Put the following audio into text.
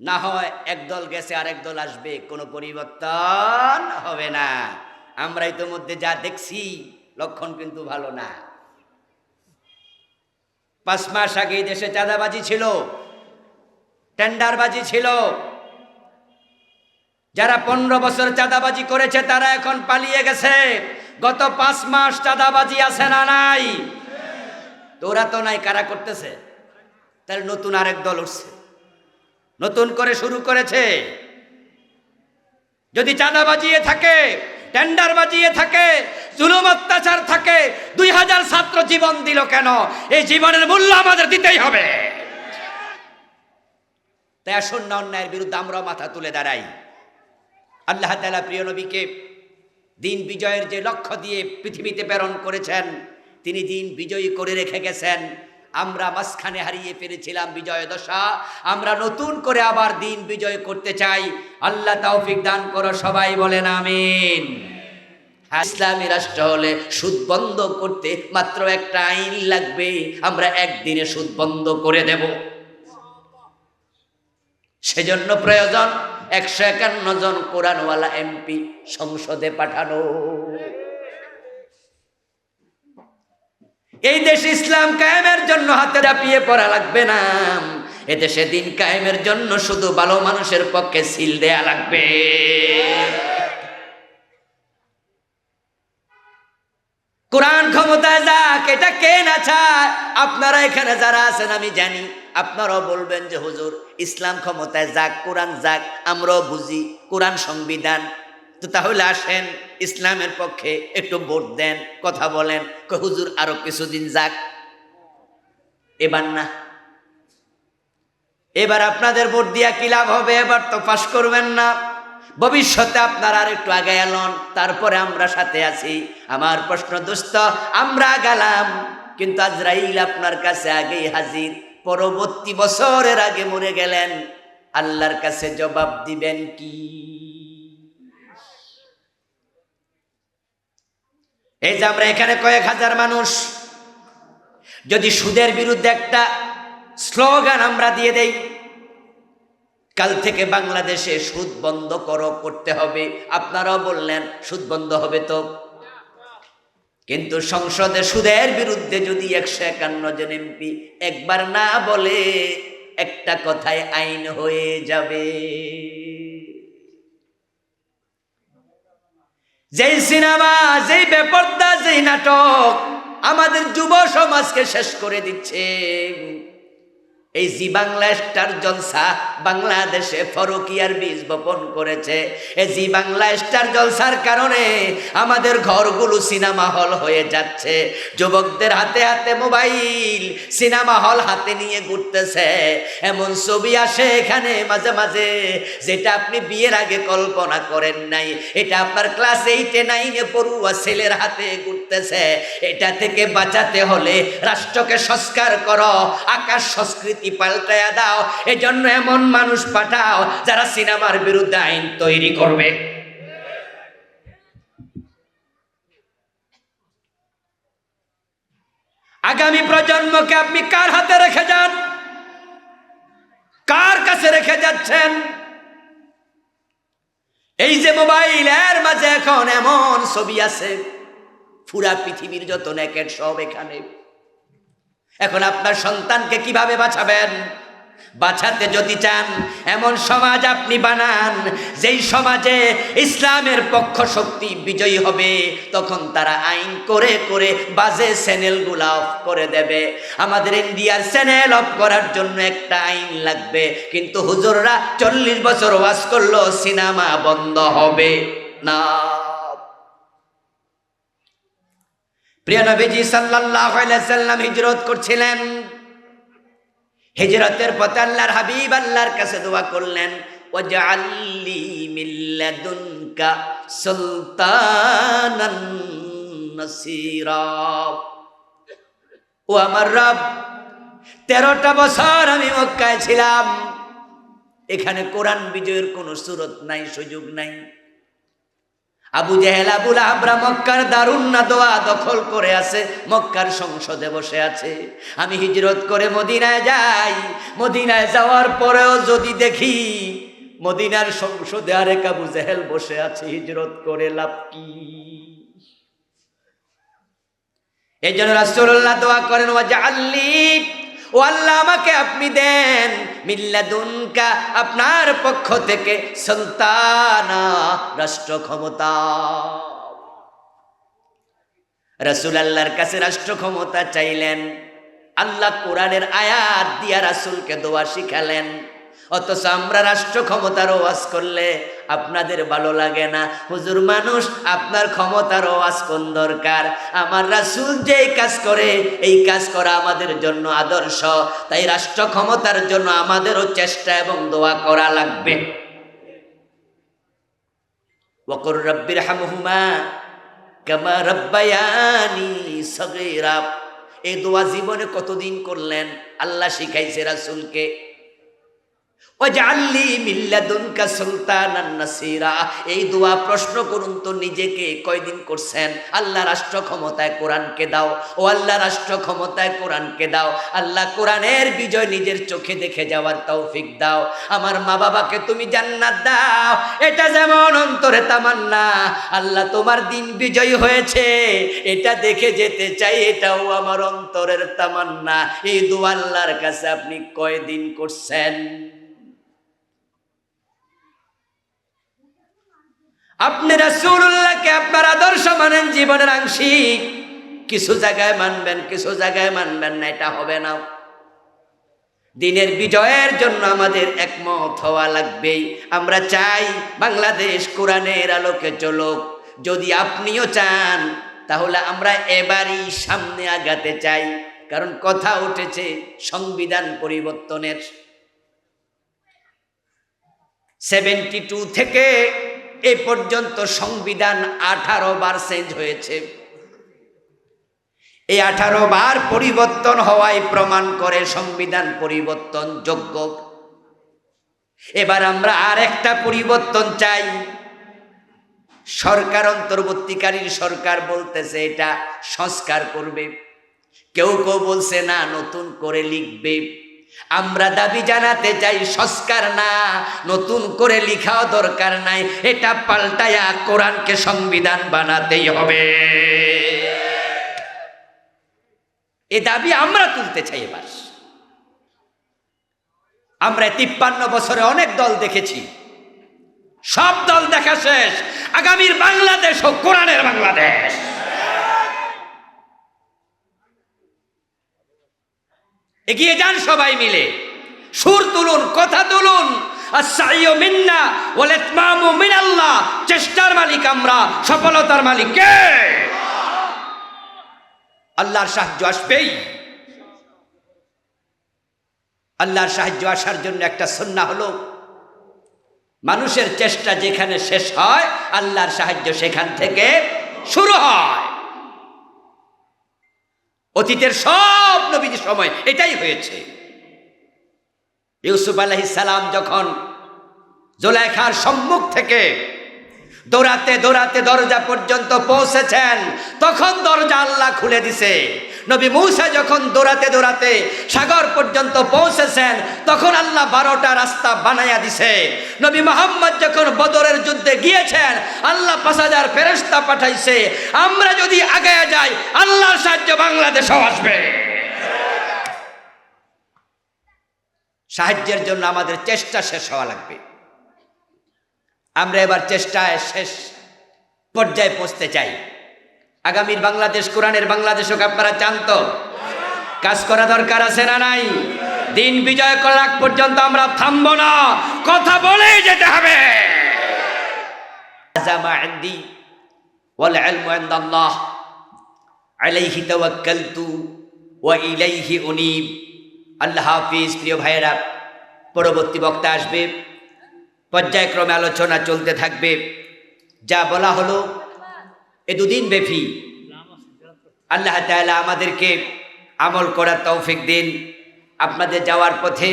না হয় একদল গেছে, আরেক দল আসবে, কোনো পরিবর্তন হবে না। আমরা ইতোমধ্যে যা দেখছি, লক্ষণ কিন্তু ভালো না। পাঁচ মাস আগে দেশে চাঁদাবাজি ছিল, টেন্ডারবাজি ছিল। যারা পনেরো বছর চাঁদাবাজি করেছে, তারা এখন পালিয়ে গেছে। গত পাঁচ মাস চাঁদাবাজি আছে না নাই? তোরা তো নাই, কারা করতেছে? তাহলে নতুন আরেক দল উঠছে। নতুন করে শুরু করেছে। যদি চাঁদা বাজিয়ে থাকে টেন্ডার বাজিয়ে থাকে, জুলুম অত্যাচার থাকে, দুই হাজার ছাত্র জীবন দিল কেন? এই জীবনের মূল্য আমাদের দিতেই হবে। তাই অন্যায়ের বিরুদ্ধে আমরা মাথা তুলে দাঁড়াই। আল্লাহ তালা প্রিয় নবীকে দিন বিজয়ের যে লক্ষ্য দিয়ে পৃথিবীতে প্রেরণ করেছেন, তিনি দিন বিজয়ী করে রেখে গেছেন। আমরা মাঝখানে হারিয়ে ফেলেছিলাম বিজয় দশা। আমরা নতুন করে আবার দিন বিজয় করতে চাই। আল্লাহ তৌফিক দান করো সবাই বলেন আমিন। হ্যাঁ, ইসলামী রাষ্ট্র হলে সুদ বন্ধ করতে মাত্র একটা আইন লাগবে। আমরা একদিনে সুদ বন্ধ করে দেব। সেজন্য প্রয়োজন একশো একান্ন জন কোরআনওয়ালা এমপি সংসদে পাঠানো। এই দেশ ইসলাম কায়েমের জন্য হাতে দাপিয়ে পড়া লাগবে না। এদেশে দিন কায়েমের জন্য শুধু ভালো মানুষের পক্ষে সিল দেয়া লাগবে। কোরআন ক্ষমতায় যাক, এটা কে না চায়? আপনারা এখানে যারা আছেন আমি জানি, আপনারাও বলবেন যে হুজুর, ইসলাম ক্ষমতায় যাক, কোরআন যাক, আমরাও বুঝি, কোরআন সংবিধান তো তাহলে আসেন, ইসলামের পক্ষে একটু ভোট দেন, কথা বলেন হুজুর, আরও কিছুদিন যাক। এবার না। এবার আপনাদের ভোট দিয়া কি লাভ হবে? এবার তো পাশ করবেন না। ভবিষ্যতে আপনারা আর একটু আগে এলন তারপরে আমরা সাথে আছি। আমার প্রশ্ন, দোস্ত, আমরা গেলাম কিন্তু আজরাইল আপনার কাছে আগেই হাজির। পরবর্তী বছরের আগে মরে গেলেন। আল্লাহর কাছে জবাব দিবেন কি? এই যে আমরা এখানে কয়েক হাজার মানুষ, যদি সুদের বিরুদ্ধে একটা স্লোগান আমরা দিয়ে দেই, কাল থেকে বাংলাদেশে সুদ বন্ধ করো, করতে হবে। আপনারাও বললেন, সুদ বন্ধ হবে তো। কিন্তু সংসদে সুদের বিরুদ্ধে যদি একশো একান্ন জন এমপি একবার না বলে, একটা কথায় আইন হয়ে যাবে। যেই সিনেমা যেই বেপর্দা যেই নাটক আমাদের যুব সমাজকে শেষ করে দিচ্ছে। এই জি বাংলা স্টার জলসা বাংলাদেশে ফরকিয়ার বীজ বপন করেছে। এই জি বাংলা স্টার জলসার কারণে আমাদের ঘরগুলো সিনেমা হল হয়ে যাচ্ছে। যুবকদের হাতে হাতে মোবাইল সিনেমা হল হাতে নিয়ে ঘুরতেছে। এমন ছবি আসে এখানে মাঝে মাঝে, যেটা আপনি বিয়ের আগে কল্পনা করেন নাই। এটা আপনার ক্লাস এইটে নাইনে পড়ুয়া ছেলের হাতে ঘুরতেছে। এটা থেকে বাঁচাতে হলে রাষ্ট্রকে সংস্কার করো, আকাশ সংস্কৃতি পাল্টায়া দাও, এজন্য এমন মানুষ পাঠাও যারা সিনেমার বিরুদ্ধে আইন তৈরি করবে। আগামী প্রজন্মকে আপনি কার হাতে রেখে যান? কার কাছে রেখে যাচ্ছেন? এই যে মোবাইল, এর মাঝে এখন এমন ছবি আছে পুরা পৃথিবীর যত নেকেট সব এখানে। এখন আপনার সন্তানকে কীভাবে বাঁচাবেন? বাঁচাতে যদি চান, এমন সমাজ আপনি বানান, যেই সমাজে ইসলামের পক্ষ শক্তি বিজয়ী হবে, তখন তারা আইন করে করে বাজে চ্যানেলগুলো অফ করে দেবে। আমাদের ইন্ডিয়ার চ্যানেল অফ করার জন্য একটা আইন লাগবে, কিন্তু হুজুররা চল্লিশ বছর ওয়াজ করল সিনেমা বন্ধ হবে না। প্রিয় নবীজি সাল্লাল্লাহু আলাইহি সাল্লাম হিজরত করছিলেন। হিজরতের পথে আল্লাহর হাবিব আল্লাহর কাছে দোয়া করলেন, ওয়াজআললি মিন সুলতানান নাসীরা। ও আমার রব, তেরোটা বছর আমি মক্কায় ছিলাম। এখানে কোরআন বিজয়ের কোনো সুরত নাই, সুযোগ নাই। আবু জেহেল আবুল আবরা মক্কার দারুণ না দোয়া দখল করে আছে, মক্কার সংসদে বসে আছে। আমি হিজরত করে মদিনায় যাই, মদিনায় যাওয়ার পরেও যদি দেখি মদিনার সংসদে আরেক আবু জেহেল বসে আছে, হিজরত করে লাভ কি? এই জন্য রাসূলুল্লাহ দোয়া করেন ওয়াজা আল্লি ও আল্লাহ আমাকে আপনি দেন। মিল্লাদুনকা আপনার পক্ষ থেকে সন্তানা রাষ্ট্র ক্ষমতা রাসূল আল্লাহর কাছে রাষ্ট্র ক্ষমতা চাইলেন। আল্লাহ কোরআনের আয়াত দিয়া রাসুলকে দোয়া শিখালেন। অথচ আমরা রাষ্ট্র ক্ষমতার ওয়াজ করলে আপনাদের ভালো লাগে না। হুজুর মানুষ, আপনার ক্ষমতার ওয়াজ কোন দরকার? আমার রাসূল যে কাজ করে, এই কাজ করা আমাদের জন্য আদর্শ। তাই রাষ্ট্র ক্ষমতার জন্য আমাদেরও চেষ্টা এবং দোয়া করা লাগবে। ওয়াকুর রব্বির হামহুমা কামা রব্বায়ানি সগীরা। এই দোয়া জীবনে কতদিন করলেন? আল্লাহ শিখাইছে রাসূলকে ওয়াজআললি মিল্লাদুনকা সুলতানান নাসিরা এই দোয়া প্রশ্ন করুন তো নিজেকে, কয়দিন করছেন? আল্লাহ রাষ্ট্র ক্ষমতায় কোরআনকে দাও। ও আল্লাহ রাষ্ট্র ক্ষমতায় কোরআনকে দাও। আল্লাহ কোরআনের বিজয় নিজের চোখে দেখে যাওয়ার তৌফিক দাও। আমার মা বাবাকে তুমি জান্নাত দাও। এটা যেমন অন্তরে তামান্না, আল্লাহ তোমার দিন বিজয় হয়েছে। এটা দেখে যেতে চাই, এটাও আমার অন্তরের তামান্না। এই দোয়া আল্লাহর কাছে আপনি কয়দিন করছেন? আপনি রাসূলুল্লাহকে আপনার আদর্শ মানেন জীবনের আংশিক। কিছু জায়গায় মানবেন, কিছু জায়গায় মানবেন না, এটা হবে না। দিনের বিজয়ের জন্য আমাদের একমত হওয়া লাগবেই। আমরা চাই বাংলাদেশ কোরআনের আলোকে চলুক। যদি আপনিও চান, তাহলে আমরা এবারই সামনে আগাতে চাই। কারণ কথা উঠেছে সংবিধান পরিবর্তনের। সেভেন্টি টু থেকে এ পর্যন্ত সংবিধান আঠারো বার চেঞ্জ হয়েছে। এই আঠারো বার পরিবর্তন হওয়ায় প্রমাণ করে সংবিধান পরিবর্তন যোগ্য। এবার আমরা আর একটা পরিবর্তন চাই। সরকার অন্তর্বর্তীকালীন সরকার বলতেছে এটা সংস্কার করবে। কেউ কেউ বলছে না, নতুন করে লিখবে। আমরা দাবি জানাতে চাই, সংস্কার না, নতুন করে লিখাও দরকার নাই, এটা পাল্টায়া কোরআনকে সংবিধান বানাতেই হবে। এ দাবি আমরা তুলতে চাই এবার। আমরা তিপ্পান্ন বছরে অনেক দল দেখেছি। সব দল দেখা শেষ। আগামীর বাংলাদেশ ও কোরআনের বাংলাদেশ। এগিয়ে যান সবাই মিলে। সুর তুলুন, কথা তুলুন। চেষ্টার মালিক আমরা, সফলতার মালিক কে? আল্লাহর সাহায্য আসবেই। আল্লাহর সাহায্য আসার জন্য একটা সন্না হলো, মানুষের চেষ্টা যেখানে শেষ হয়, আল্লাহর সাহায্য সেখান থেকে শুরু হয়। অতীতের সব নবীদের সময় এটাই হয়েছে। ইউসুফ আলহ সালাম যখন জোলাইখার সম্মুখ থেকে দৌড়াতে দৌড়াতে দরজা পর্যন্ত পৌঁছেছেন, তখন দরজা আল্লাহ খুলে দিছে। নবী মৌসা যখন দৌড়াতে দৌড়াতে সাগর পর্যন্ত পৌঁছেছেন, তখন আল্লাহ বারোটা রাস্তা বানাইয়া দিছে। নবী মোহাম্মদ যখন বদরের যুদ্ধে গিয়েছেন, আল্লাহ পাঁচ হাজার ফেরস্তা পাঠাইছে, আমরা যদি আগে যাই, আল্লাহর সাহায্য বাংলাদেশও আসবে। সাহায্যের জন্য আমাদের চেষ্টা শেষ হওয়া লাগবে। আমরা এবার চেষ্টায় শেষ পর্যায়ে পৌঁছতে চাই। আগামীর বাংলাদেশ, কোরআনের বাংলাদেশ হোক, আপনারা চান কাজ করা দরকার আছে না নাই? দিন বিজয় করার পর্যন্ত আমরা থামবো না। কথা বলেই যেতে হবে। আলাইহি তাওয়াক্কালতু ওয়া ইলাইহি উনীব। আল্লাহ হাফিজ, প্রিয় ভাইয়েরা, পরবর্তী বক্তা আসবে। পর্যায়ক্রমে আলোচনা চলতে থাকবে। যা বলা হলো এ দুদিন ব্যাপী আল্লাহ তালা আমাদেরকে আমল করার তৌফিক দিন। আপনাদের যাওয়ার পথে